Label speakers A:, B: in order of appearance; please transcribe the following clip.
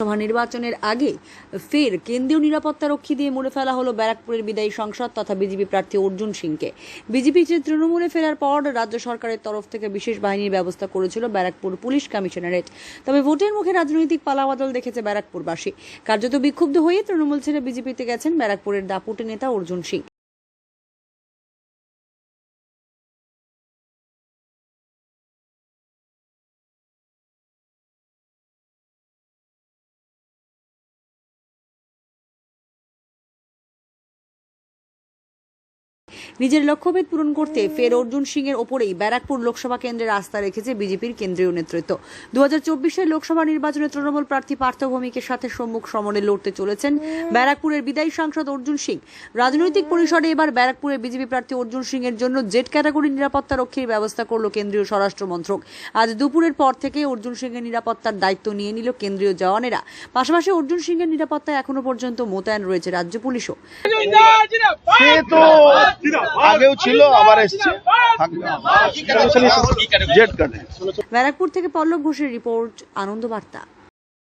A: লোকসভা নির্বাচনের আগে ফের কেন্দ্রীয় নিরাপত্তা রক্ষী দিয়ে মুড়ে ফেলা হলো ব্যারাকপুরের বিদায়ী সংসদ তথা বিজেপি প্রার্থী অর্জুন সিংকে। বিজেপি যে তৃণমূলে ফেরার পর রাজ্য সরকারের তরফ থেকে বিশেষ বাহিনীর ব্যবস্থা করেছিল ব্যারাকপুর পুলিশ কমিশনারেট। তবে ভোটের মুখে রাজনৈতিক পালাবাদল দেখেছে ব্যারাকপুরবাসী। কার্যত বিক্ষুব্ধ হয়ে তৃণমূল ছেড়ে বিজেপিতে গেছেন ব্যারাকপুরের দাপুটে নেতা অর্জুন সিং। নিজের লক্ষ্যভেদ পূরণ করতে ফের অর্জুন সিং এর ওপরেই ব্যারাকপুর লোকসভা কেন্দ্রের আস্থা রেখেছে বিজেপির কেন্দ্রীয় নেতৃত্ব। দু হাজার চব্বিশের লোকসভা নির্বাচনে তৃণমূল প্রার্থী পার্থ ভৌমিকের সাথে সম্মুখ সমরে লড়তে চলেছেন ব্যারাকপুরের বিদায়ী সাংসদ অর্জুন সিং। রাজনৈতিক পরিসরে এবার ব্যারাকপুরের বিজেপি প্রার্থী অর্জুন সিং এর জন্য জেড ক্যাটাগরি নিরাপত্তা রক্ষীর ব্যবস্থা করল কেন্দ্রীয় স্বরাষ্ট্র মন্ত্রক। আজ দুপুরের পর থেকে অর্জুন সিং এর নিরাপত্তার দায়িত্ব নিয়ে নিল কেন্দ্রীয় জওয়ানেরা। পাশাপাশি অর্জুন সিং এর নিরাপত্তায় এখনও পর্যন্ত মোতায়েন রয়েছে রাজ্য পুলিশও।
B: সে তো আগেও ছিল আবার এসছে। কাটে
A: ব্যারাকপুর থেকে পল্লব ঘোষের রিপোর্ট আনন্দ বার্তা